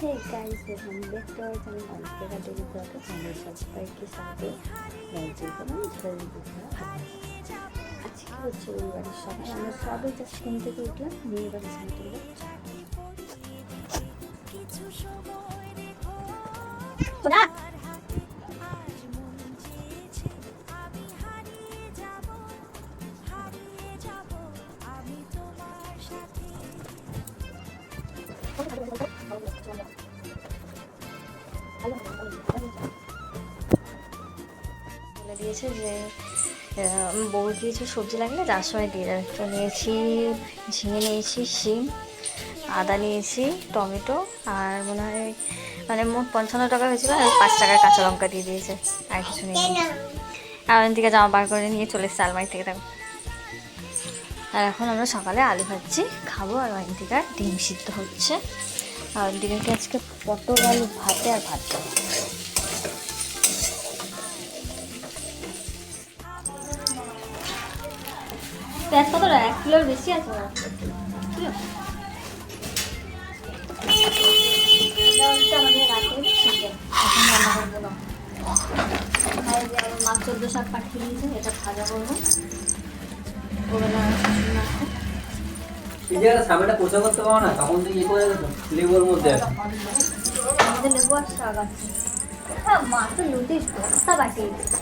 Hey guys welcome back to our channel অনেকে daily ব্লগে আমাদের সবাইকে ঝড় আজকে হচ্ছে রবিবারের সবাই আমরা সবাই জাস্ট ঘুম থেকে উঠলাম নিয়ে এবার স্নান করব না বলে দিয়েছে যে বউ দিয়েছে সবজি লাগলে যার সময় দিয়ে যাবে তো নিয়েছি, ঝিঙে নিয়েছি, শিম, আদা নিয়েছি, টমেটো, আর মনে হয় মানে মোট পঞ্চান্ন টাকা হয়েছিল, আর পাঁচ টাকার কাঁচা লঙ্কা দিয়ে দিয়েছে, আর কিছু নেই আর থেকে জামা বার করে নিয়ে চলে এসেছে আলমারি থেকে, দেখো। আর এখন আমরা সকালে আলু ভাজছি, খাব, আর থেকে ডিম সিদ্ধ হচ্ছে। আর ডিমকে আজকে পটল, আলু ভাতে আর ভাত। পেঁয়াজ কত এক কিলোর বেশি আছে। আমাদের রাতের চিকেন এখন রান্না করব না। আর যে আমার মা চোদ্দ শাক পাঠিয়ে দিয়েছে এটা ভাজা করব। এই জায়গাটা সামনেটা পোষা করতে পারো না তখন ইয়ে করে দেবো লেবুর মধ্যে। আমাদের লেবু আর শাক আছে। হ্যাঁ মা তো লুটিস বস্তা বাটিয়ে দিয়েছে।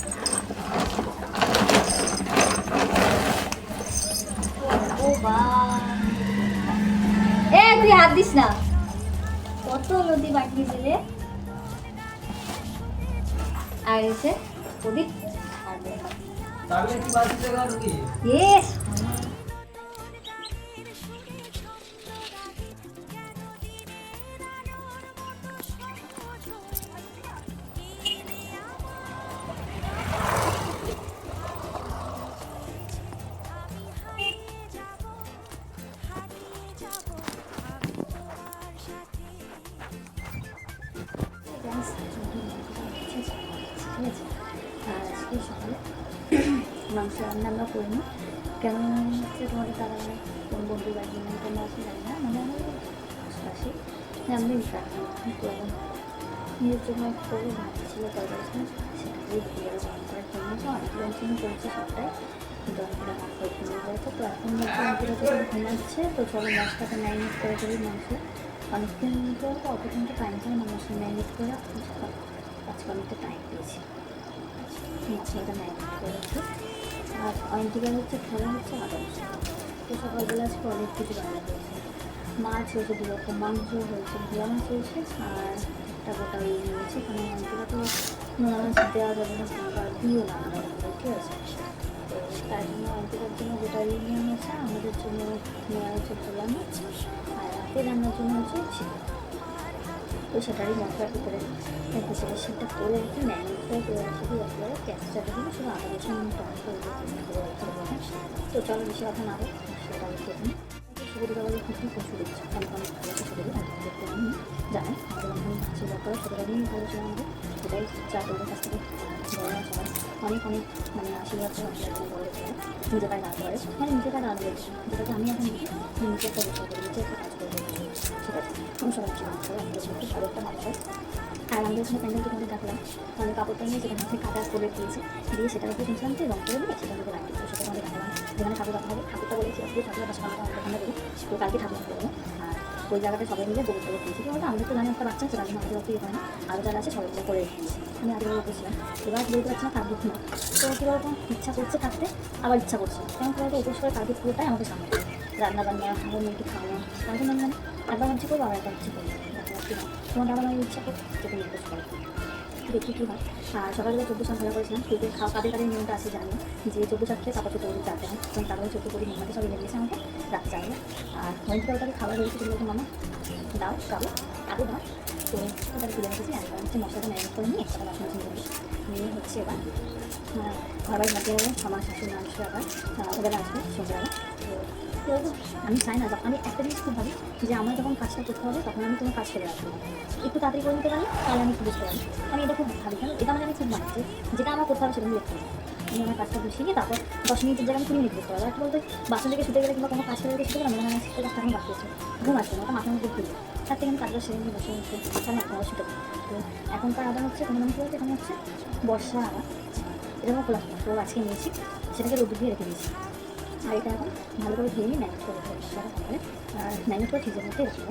ও বা এ তুই হাত দিস না। কত নদী বাটিয়ে দিলে? আর এসে প্রদীপ। আর মাংস রান্না আমরা করিনি। কেন হচ্ছে তোমাদের তারা কোন বন্ধু বাড়ি নেই তোমরা আছে জানি না মানে আমাদের আশেপাশে আমি রান্না তো নিজের জন্য করে ভাবছিল তরকারি ছিল সেটাকেই দিয়ে গরম করে খেয়ে অনেক লোকজন করেছে সবটাই। তো এখন ঘুমাচ্ছে তো চলো ম্যারিনেট করে দেবে মাংস অনেকদিন তো অতক্ষণ তো টাইম পাই না করে আজকে অনেকটা টাইম পেয়েছি। মশলাটা ম্যারিনেট করেছি আর অনেকদিকে হচ্ছে খেলা হচ্ছে আদা তো সকালবেলা আজকে অনেক কিছু রান্না হয়েছে মাছ হয়েছে, দু রকম মাংস হয়েছে ভুয়া মাছ হয়েছে, আর একটা গোটা ইয়ে নিয়েছি কারণ অনেকগুলো তো নোনা মাছ দেওয়া যাবে না আবার দিও না। ঠিক আছে? তার জন্য অনেকটার জন্য গোটা ইয়ে হয়েছে আমাদের জন্য নেওয়া হয়েছে ভোলা মাছ, আর রাতে রান্নার জন্য হচ্ছে চিকেন তো সেটারই মশলার ভিতরে হিসেবে সেটা করে রেখে ম্যারিনেট করে করে রেখে দিয়ে একেবারে পেঁয়াজটা দিয়ে শুধু আদা রসুন টমেটো করে রাখতে তো চলো বেশি কথা না হোক সেটা ভালো সুবিধা দেখতে আমি সেটা সেটাই অনেক অনেক মানে করে করে মানে আমি এখন নিজে নিজে করি কাজ করে ঠিক আছে আমি সবাই কিছু মানুষ করে আমাদের জন্য ভালো একটা মানুষ হয় আর আমাদের এখানে প্যান্ডেলটি কিন্তু মানে কাপড়টা নিয়ে যেখানে হাতে কাটা করে দিয়েছে দিয়ে সেটার উপরে শুনছিলাম যে করে দিয়ে সেটার উপরে সেটা আমাদের দেখালাম যেখানে ঠাকুর রাখা হবে ঠাকুর কালকে ঠাকুর আর ওই জায়গাটা সবাই মিলে গোবর টোবর দিয়েছি কি বলতো আমাদের তো জানি একটা বাচ্চা আছে তার জন্য আমাদের অত ইয়ে হয় না আরও যারা আছে সবাই করে রেখেছি আমি আগে বলতেছিলাম এবার বলতে পারছি না কার্তিক না তো কী বলতো ইচ্ছা করছে থাকতে আবার ইচ্ছা করছে কারণ কেমন করে উপোস করে কার্তিক পুরোটাই আমাদের সামনে রান্না বান্না আমার মেয়েকে খাওয়ানো তার জন্য মানে একবার ইচ্ছে করব আবার একবার ইচ্ছে করব তোমার বাবা মায়ের ইচ্ছা করছে যেটা নিয়ে উপোস করে দেখি কী হয়। আর সকালবেলা চোদ্দ সাল খেলা করেছিলাম, কিন্তু খাওয়া কাদের কাদের নিয়মটা আছে জানি। যে চোদ্দ সাল খেয়ে তারপর চোদ্দ করে চারটে হয় তখন তারপরে চোদ্দ করে নিয়মটা সবাই লেগেছে আমাকে, রাখতে চাইবে আর অনেক ওটাকে খাবার রয়েছে যেগুলো মামা, দাও, খাব আরও দাও। তো ওটাকে তুলে রেখেছি আর হচ্ছে মশলাটা ম্যারিনেট করে নিয়ে বাসন মাসে নিয়ে নিয়ে হচ্ছে এবার ঘর বাড়ি আমার শাশুড়ি মানুষের আবার ওদের আসবে সন্ধ্যাবেলা। কি আমি চাই না আমি একটা জিনিস খুব ভাবি যে আমার যখন কাজটা করতে হবে, তখন আমি কোনো কাজ ফেলে রাখব একটু তাড়াতাড়ি করে নিতে পারলে তাহলে আমি বুঝতে পারি আমি এটা খুব ভাবি কারণ এটা মানে আমি খুব মানি যেটা আমার করতে হবে সেটা আমি দেখতে আমি আমার কাজটা গুছিয়ে নিয়ে তারপর দশ মিনিটের জায়গায় আমি কুড়ি মিনিট করতে পারব। আর কি বলতো, বাসন থেকে শুতে গেলে কিংবা কোনো কাজ ফেলে রেখে শুতে গেলে মনে হয় সেটা কাজটা আমি বাকি আছে ঘুম আসবে না মাথার মধ্যে ঘুরবে। তার থেকে আমি কাজটা সেরে নিয়ে বসে উঠতে তাহলে আপনারা শুতে পারি তো এখনকার আদান হচ্ছে, কোনো মানে কী বলতো এখানে হচ্ছে বর্ষা আদা আমার খোলা তো আজকে নিয়েছি। সেটাকে রোদ দিয়ে রেখে দিয়েছি। আর এটা এখন ভালো করে ধুয়ে নিয়ে ম্যানেজ করে সকালে আর ম্যানেজ করে ফ্রিজের মধ্যে রেখে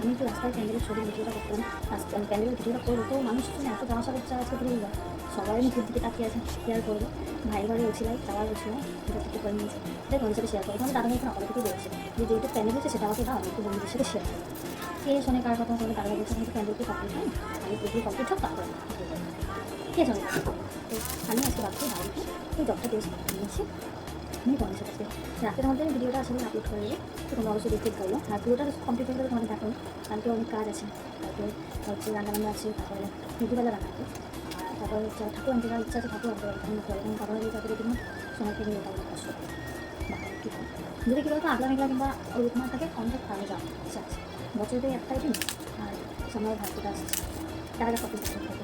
আমি তো রাস্তায় প্যান্ডেলের ছবি ভিডিওটা করতাম রাস্তা প্যান্ডেলের ভিডিওটা করব, তো মানুষ এত তামাশা করছে আজকে পুরো যায় সবাই মুখের দিকে তাকিয়ে আছে শেয়ার করব? ভাই ঘরে গেছিলাম যাওয়ার গেছিলাম সেটা থেকে করে নিয়েছি। সেটা তোমার সাথে শেয়ার করব। আমি দাদা ভাইকে অনেক থেকে বলেছি যে যেহেতু প্যান্ডেল হচ্ছে, সেটা আমাকে দাও আমি একটু বন্ধুদের সাথে শেয়ার করব কে শোনে, কার কথা শোনে তারা বলছে আমি প্যান্ডেলকে কমপ্লিট হয় আমি পুরোপুরি কমপ্লিট হোক তারপরে শোনে তো আমি আজকে ভাবছি বাড়িতে এই জবটা টেস্ট নিয়েছি আমি তোমাদের সাথে রাতের মধ্যে আমি ভিডিওটা আসলে আপলোড করে দেবো তো তোমরা অবশ্যই দেখতে পারব আর পুরোটা কমপ্লিট হয়ে গেলে তোমাদের দেখো কালকে অনেক কাজ আছে তারপরে হচ্ছে রান্নাবান্না আছে তারপরে দুপুরবেলা রান্না আছে হচ্ছে ঠাকুর আনতে ইচ্ছা আছে ঠাকুর আনতে পারব এবং তারপরে তাদের জন্য সময় থেকে নিয়ে কষ্ট। যদি কী বলতো আগলা মেঘলা কিংবা ওরকম থাকে অনেক যাওয়ার ইচ্ছা আছে বছরে একটাই দিন আর সামনে ভাগ্যটা আসছে যাক কত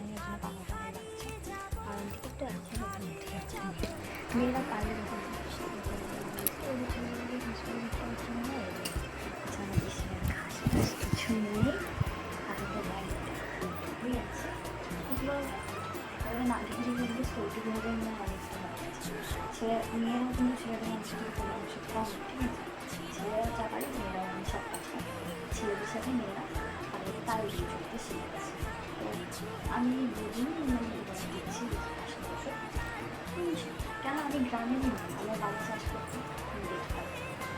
সাদা করে দিয়ে দিই ঠিক সবাই আগে দিয়ে নিই আর এখানে আছে তেলটা দিয়ে নিই। তারপর তোমাদের সাথে একটু আইব্রোটা করব দেখতে বাড়িতে করব মাটির শ্যাম্পু করব তেমন ছোটো শ্বাস নিয়ে জন্য পাকা পাকা লাগছে আর এদিকে একটু আছে নতুন উঠে যাচ্ছে মেয়েরা পারলে যখন কিছু নেই আমাদের বাড়িতে ঠিক আছে এগুলো না দেখে দেখে সৌটি ভাবে না বাড়িতে ছেলে মেয়েরা কিন্তু ছেলেদের মানুষের কোনো অংশ কম ঠিক আছে ছেলেরা যা পারে মেয়েরা অনেক সব কাজ করে ছেলেদের সাথে মেয়েরা আর তাই চলতে শিখে গেছে তো আমি দুদিন মানে দিচ্ছি কেন আমি গ্রামে নেই আমার বাবা চাষ করতে আমি দেখতাম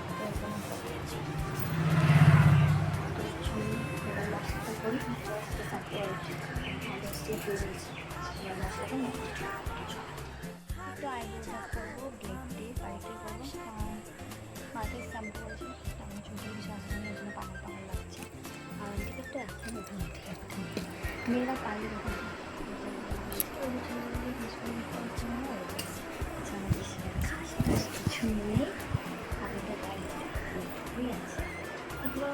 তো এরকম করেছি তো ছবি এবার মশলাটা করি মশলাটা থাকে মশলা ফ্রিজ মশলাটা আইডিয়া করব ব্লেড দিয়ে বাড়িতে করব। মাথায় শ্যাম্পু করেছি তেমন ছোটো শ্বাস নিয়ে জন্য পাকা পাকা লাগছে। আর এদিকে একটু আছে মেয়েরা পারলে দেখুন কিছু নেই আমাদের বাড়িতে ঠিক আছে এগুলো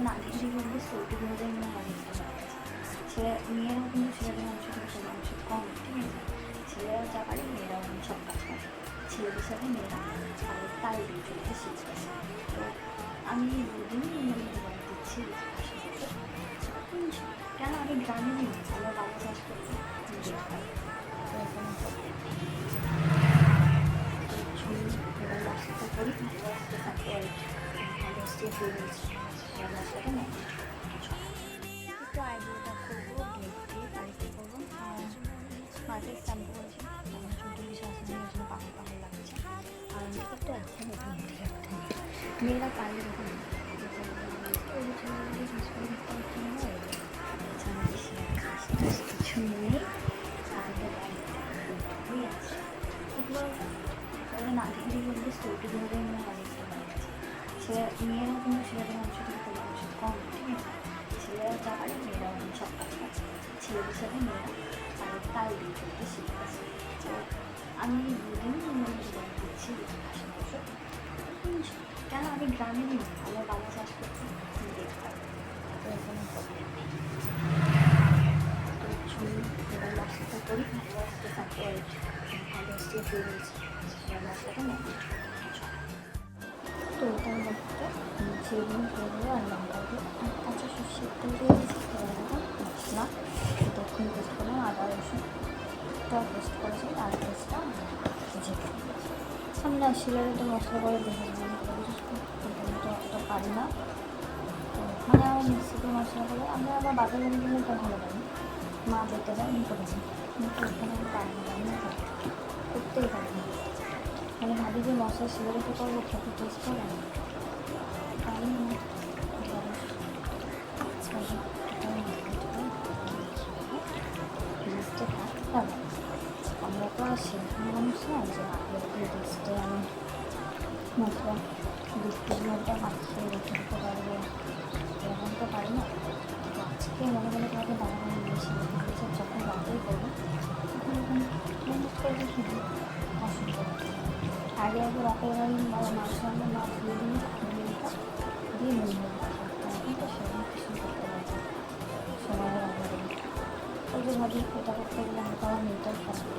না দেখে বলব সৌটি ছেলে মেয়েরা কিন্তু ছেলেদের অংশ অংশ কম ঠিক আছে ছেলেরা যা পারে মেয়েরাও সব কাজ সাথে মেয়েরা তাই দিয়ে চলতে তো আমি দুদিন মানে দিচ্ছি কেন আমি গ্রামে আমার বাবা চাষ করতে আমি দেখতাম তো এরকম করে। তো ছবি এবার মশলাটা করি মশলাটা থাকে মশলা এগুলো না দেখে বলব সৌটি ভাবে না বাড়িতে ছেলে মেয়েরা কিন্তু ছেলেদের অংশ থেকে কোনো অংশ কম ঠিক আছে ছেলেরা যা পারে মেয়েরা অনেক সব কাজ করে ছেলেদের সাথে মেয়েরা আর তাই দিয়ে চলতে শিখে তো আমি দুদিন মানে দিচ্ছি কেন আমি গ্রামে নেই আমার বাবা চাষ করতে দেখতাম এরকম করে। তো এবার মশলাটা তো ওটার মধ্যে করব আর লঙ্কা দিয়ে আর কাঁচা সর্ষের তেল তখন পেস্ট করলাম আদা রসুনটা পেস্ট করেছি আর পেস্টটা তো মশলা করে পারি না মশলা করে আমরা আবার বাজারে ভালো মা বলতে যায় আমি করেছি কিন্তু এখানে আমি পারি না আমি করতেই পারি না আমি ভাবি যে মশলা সিগারেটে করব খেতে টেস্ট করে না পারি না টেস্টে থাকতে হবে আমরা তো আর সেরকম মানুষ না যে আগে টেস্টে আমি মশলা বৃষ্টির মধ্যে মাখিয়ে রেখে দিতে পারব এরকম তো পারি না তো আজকে মনে মনে তোমাকে বানানো নিয়েছি দিয়েছে যখন রাতেই করব, তখন ম্যানেজ করে রেখে দিই অসুবিধা। আগে আগে রাতের বাড়ি রান্না মাছ দিয়ে দিই দিয়ে দিতাম দিয়ে দিয়ে দিতাম এখন তো সেরকম কিছু করতে পারি সময়ের ভাবি, এটা করতে গেলে আমার খারাপ হয়ে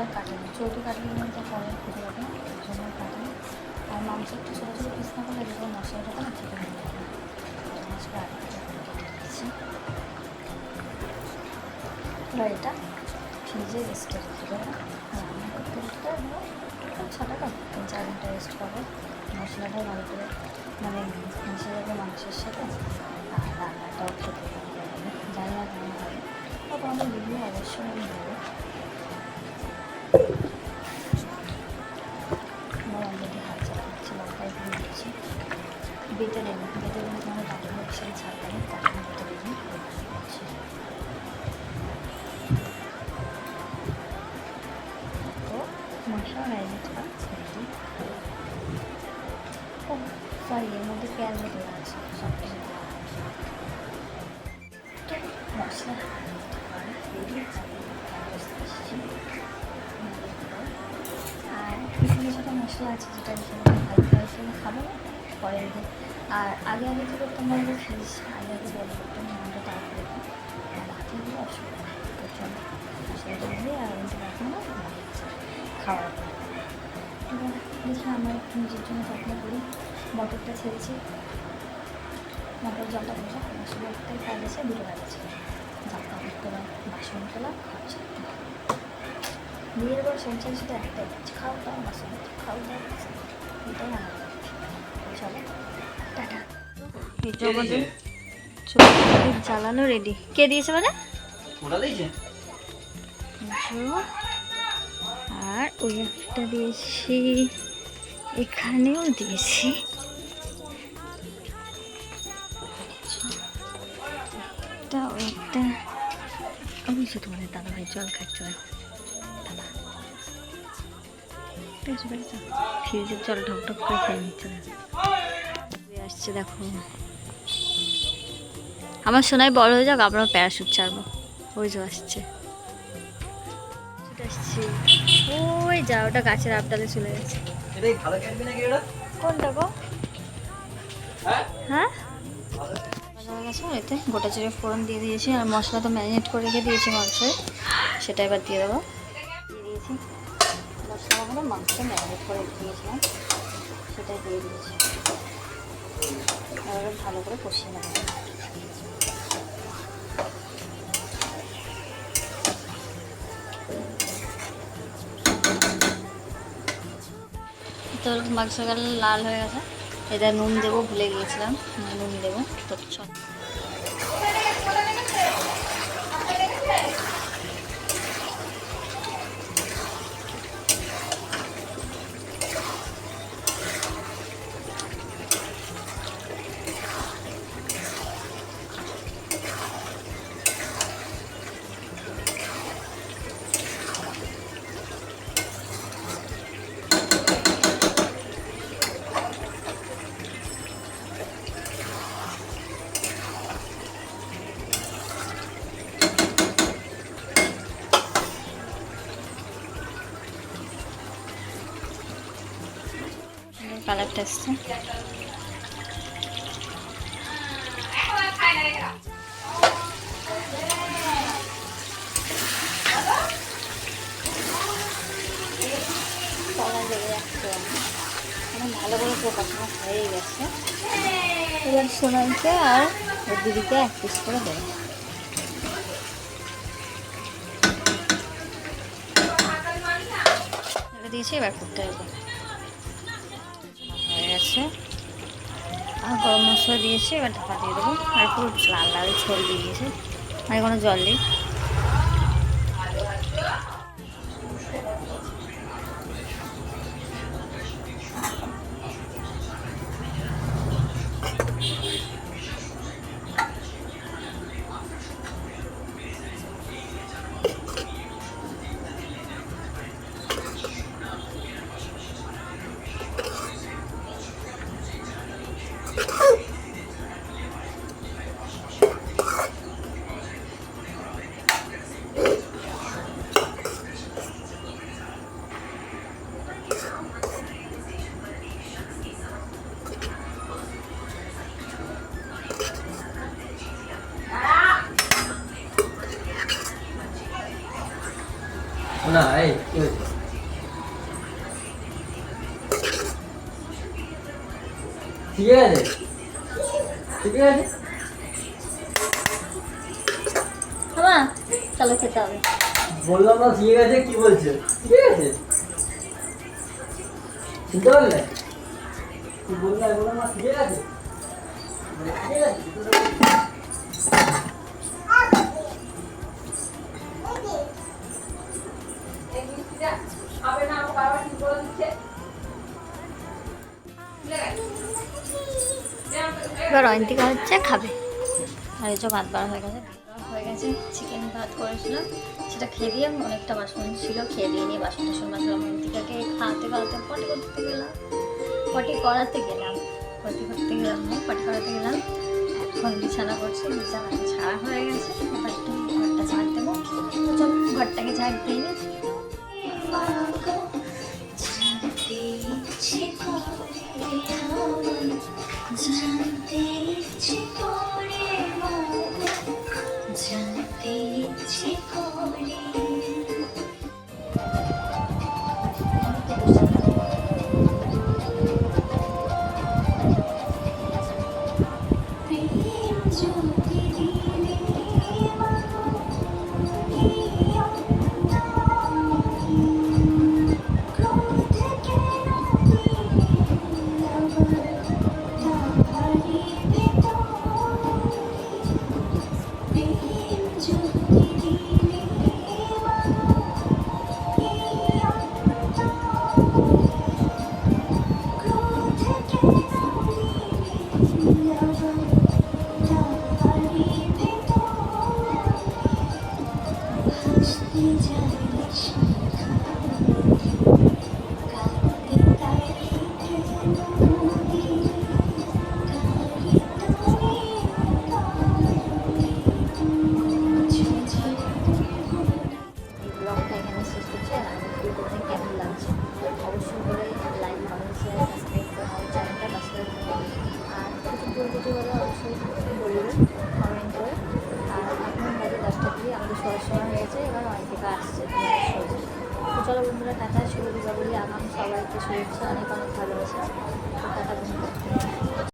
আর কাটেনি চৌদ্দ কাটলে কিন্তু পরে খুঁজে যাবে ওই জন্য কাটেনি আর মাংস একটু ছোটো ছোটো পিস না করলে যেগুলো মশলাটা না খেতে ভালো লাগে মাছটা এটা ফ্রিজে রেস্টে রেখে দেবো রান্না করতে করতে আমরা ছ টাকা তিন চার ঘণ্টা রেস্ট পাবো মশলাটাও ভালো করে মানে মিশে যাবে মাংসের সাথে। আর রান্নাটাও খেতে ভালো জানি না কেমন হবে। আমার ভিডিও অবশ্যই আছে সব কিছু দেওয়া আছে তো মশলা আর এখানে যেটা মশলা আছে যেটা হালকা হিসেবে খাব না পরে দিন আর আগে আগে তো করতাম বলব ফ্রিজ আগে আগে বলে করতাম আমরা তারপরে দিই। রাতে দিলে অসুবিধা নেই প্রচণ্ড মশলাটা দিয়ে আর না খাওয়ার পর এবার দেখি আমার নিজের জন্য যত্ন করি মটরটা ছেড়েছি। মটর জলটা বসা মশলা একটাই কাজ আছে দুটো কাজ আছে জামা কাপড় তোলা বাসন তোলা খরচা বিয়ের পর সংসার শুধু একটাই কাজ খাও দাও বাসন খাও দাও এটাই আমার। চলো টাটা। এটা আমাদের চোখ জ্বালানো রেডি। কে দিয়েছে মানে ওটা দিয়েছে। আর ওই একটা দিয়েছি এখানেও দিয়েছি। একটা ওই একটা অবশ্যই তোমাদের দাদা ভাই জল খাচ্ছে দেখো দাদা ফ্রিজের জল ঢক ঢক করে খেয়ে নিচ্ছে দেখো। আসছে দেখো আমার সোনায় বড় হয়ে যাক আমরা প্যারাশুট ছাড়বো ওই যে আসছে আসছি ওই যা ওটা গাছের আপডালে চলে গেছে কোনটা গো হ্যাঁ গেছে এতে গোটা জিরে ফোড়ন দিয়ে দিয়েছি আর মশলা তো ম্যারিনেট করে রেখে দিয়েছি মাংসের। সেটা এবার দিয়ে দেবো। দিয়ে দিয়েছি মশলাগুলো মাংস ম্যারিনেট করে দিয়েছিলাম, সেটাই দিয়ে দিয়েছি। এবার ভালো করে কষিয়ে নেব। তো মাংসগুলো লাল হয়ে গেছে এটা নুন দেবো, ভুলে গিয়েছিলাম, নুন দেবো, তো কালারটা আমার ভালো করে পোকাশোনা হয়ে গেছে এবার সোনাইকে আর ওর দিদিকে এক পিস করে দেবো। দিয়েছি এবার করতে হবে। গেছে আর গরম মশলা দিয়েছি এবার ঢাকা দিয়ে দেবো। আর পুরো লাল লাল ছোল দিয়ে দিয়েছি। আর কোনো জল নেই। শুনতে পারলে তুই বললে হচ্ছে খাবে। আর এই ভাত বার হয়ে গেছে। হয়ে গেছে। চিকেন ভাত করেছিলাম। সেটা খেয়ে দিয়ে আমি অনেকটা বাসন ছিল, খেয়ে দিয়ে নিয়ে বাসন টাসন মাজলাম। অয়ন্তিকাকে খাওয়াতে খাওয়াতে পটি করতে গেলাম। পটি করাতে গেলাম। পটি করতে গেলাম না পটি করাতে গেলাম। এখন বিছানা করছি বিছানাটা ছাড়া হয়ে গেছে। একটু ঘরটা ঝাড় দেবো। চল, ঘরটাকে ঝাড় দিয়ে। জানতে ইচ্ছে করে